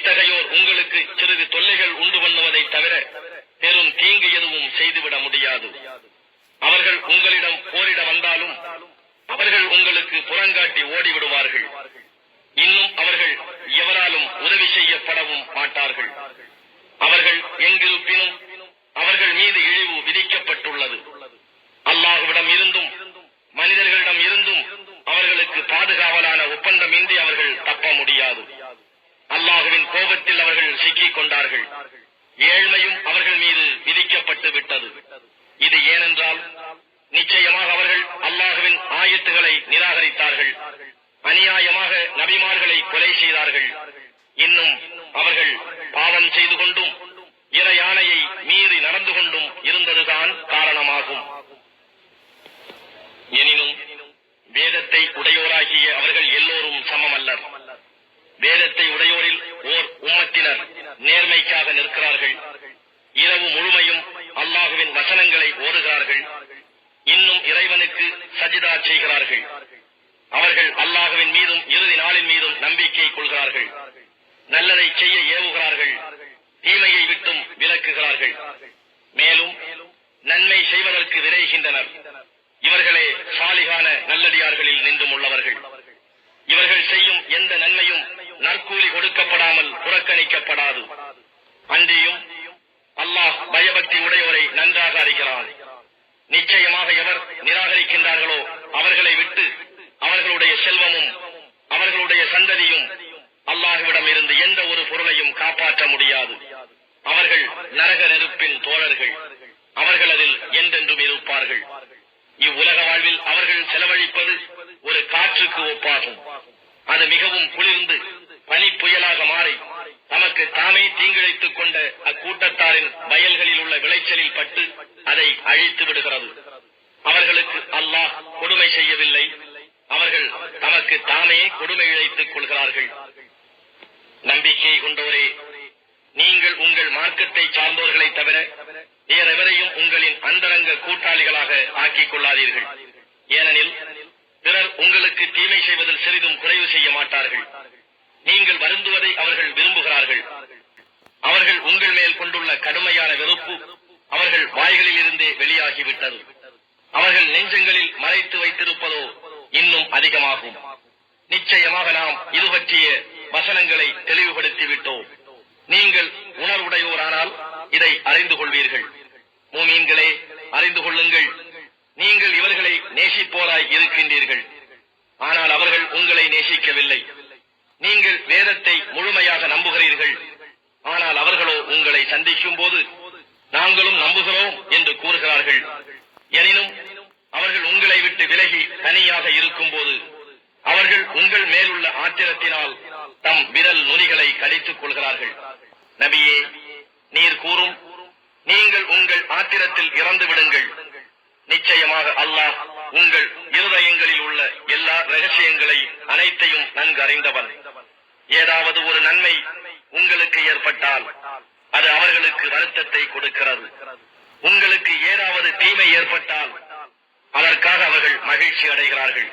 இத்தகையோர் உங்களுக்கு சிறிது தொல்லைகள் உண்டு பண்ணுவதை தவிர பெரும் தீங்கு எதுவும் செய்துவிட முடியாது அவர்கள் உங்களிடம் போரிட வந்தாலும் அவர்கள் உங்களுக்கு புறங்காட்டி ஓடிவிடுவார்கள் இன்னும் அவர்கள் எவராலும் உதவி செய்யப்படவும் மாட்டார்கள் அவர்கள் எங்கிருப்பினும் அவர்கள் மீது இழிவு விதிக்கப்பட்டுள்ளது அல்லாஹுவிடம் இருந்தும் மனிதர்களிடம் இருந்தும் அவர்களுக்கு பாதுகாவலான ஒப்பந்தமின்றி அவர்கள் தப்ப முடியாது அல்லாஹுவின் கோபத்தில் அவர்கள் சிக்கிக் கொண்டார்கள் ஏழ்மையும் அவர்கள் மீது விதிக்கப்பட்டு விட்டது. இது ஏனென்றால் நிச்சயமாக அவர்கள் அல்லாஹுவின் ஆயத்துகளை நிராகரித்தார்கள். அநியாயமாக நபிமார்களை கொலை செய்தார்கள். இன்னும் அவர்கள் பாவம் செய்து கொண்டும் இறை யானையை மீறி நடந்து வசனங்களை ஓதுகிறார்கள் இன்னும் இறைவனுக்கு சஜிதா செய்கிறார்கள். அவர்கள் அல்லாஹுவின் மீதும் இறுதி நாளின் மீதும் நம்பிக்கை கொள்கிறார்கள். நல்லதை செய்ய ஏவுகிறார்கள். தீமையை விட்டும் விலக்குகிறார்கள். மேலும் நன்மை செய்வதற்கு விரைகின்றனர். இவர்களே சாலிகான நல்லடியார்களில் நின்றும் உள்ளவர்கள். இவர்கள் செய்யும் எந்த நன்மையும் நற்கூலி கொடுக்கப்படாமல் புறக்கணிக்கப்படாது. அன்றியும் அல்லாஹ் உடையவரை நன்றாக அறிகிறான் நிச்சயமாக எவர் நிராகரிக்கின்றார்களோ அவர்களை விட்டு அவர்களுடைய செல்வமும் அவர்களுடைய சந்ததியும் அல்லாஹுவிடம் இருந்து எந்த ஒரு பொருளையும் காப்பாற்ற முடியாது. அவர்கள் நரக நெருப்பின் தோழர்கள். அவர்கள் அதில் என்றென்றும் இருப்பார்கள். இவ்வுலக வாழ்வில் அவர்கள் செலவழிப்பது ஒரு காற்றுக்கு ஒப்பாகும். அது மிகவும் குளிர்ந்து பனி புயலாக மாறி தமக்கு தாமே தீங்கிழைத்துக் கொண்ட அக்கூட்டத்தாரின் வயல்களில் உள்ள விளைச்சலில் பட்டு அதை அழித்து விடுகிறது. அவர்களுக்கு அல்லாஹ் கொடுமை செய்யவில்லை. அவர்கள் தமக்கு தாமே கொடுமை இழைத்துக் கொள்கிறார்கள். நம்பிக்கை கொண்டோரே நீங்கள் உங்கள் மார்க்கத்தை சார்ந்தோர்களை தவிர வேறெவரையும் உங்களின் அந்தரங்க கூட்டாளிகளாக ஆக்கிக் கொள்ளாதீர்கள். ஏனெனில் பிறர் உங்களுக்கு தீமை செய்வதில் சிறிதும் குறைவு செய்ய மாட்டார்கள். நீங்கள் வருந்துவதை அவர்கள் விரும்புகிறார்கள். அவர்கள் உங்கள் மேல் கொண்டுள்ள கடுமையான வெறுப்பு அவர்கள் வாய்களில் இருந்தே வெளியாகிவிட்டது. அவர்கள் நெஞ்சங்களில் மறைத்து வைத்திருப்பதோ இன்னும் அதிகமாகும். நிச்சயமாக நாம் இது பற்றிய வசனங்களை தெளிவுபடுத்திவிட்டோம். நீங்கள் உணர்வுடையோரானால் இதை அறிந்து கொள்வீர்கள். மூமீன்களே அறிந்து கொள்ளுங்கள். நீங்கள் இவர்களை நேசிப்போராய் இருக்கின்றீர்கள். ஆனால் அவர்கள் உங்களை நேசிக்கவில்லை. நீங்கள் வேதத்தை முழுமையாக நம்புகிறீர்கள். ஆனால் அவர்களோ உங்களை சந்திக்கும் போது நாங்களும் நம்புகிறோம் என்று கூறுகிறார்கள். எனினும் அவர்கள் உங்களை விட்டு விலகி தனியாக இருக்கும் போது அவர்கள் உங்கள் மேலுள்ள ஆத்திரத்தினால் தம் விரல் நுனிகளை கடித்துக் கொள்கிறார்கள். நபியே நீர் கூறும் நீங்கள் உங்கள் ஆத்திரத்தில் இறந்து விடுங்கள். நிச்சயமாக அல்லாஹ் உங்கள் இருதயங்களில் உள்ள எல்லா ரகசியங்களை அனைத்தையும் நன்கு அறிந்தவன் ஏதாவது ஒரு நன்மை உங்களுக்கு ஏற்பட்டால் அது அவர்களுக்கு வருத்தத்தை கொடுக்கிறது. உங்களுக்கு ஏதாவது தீமை ஏற்பட்டால் அதற்காக அவர்கள் மகிழ்ச்சி அடைகிறார்கள்.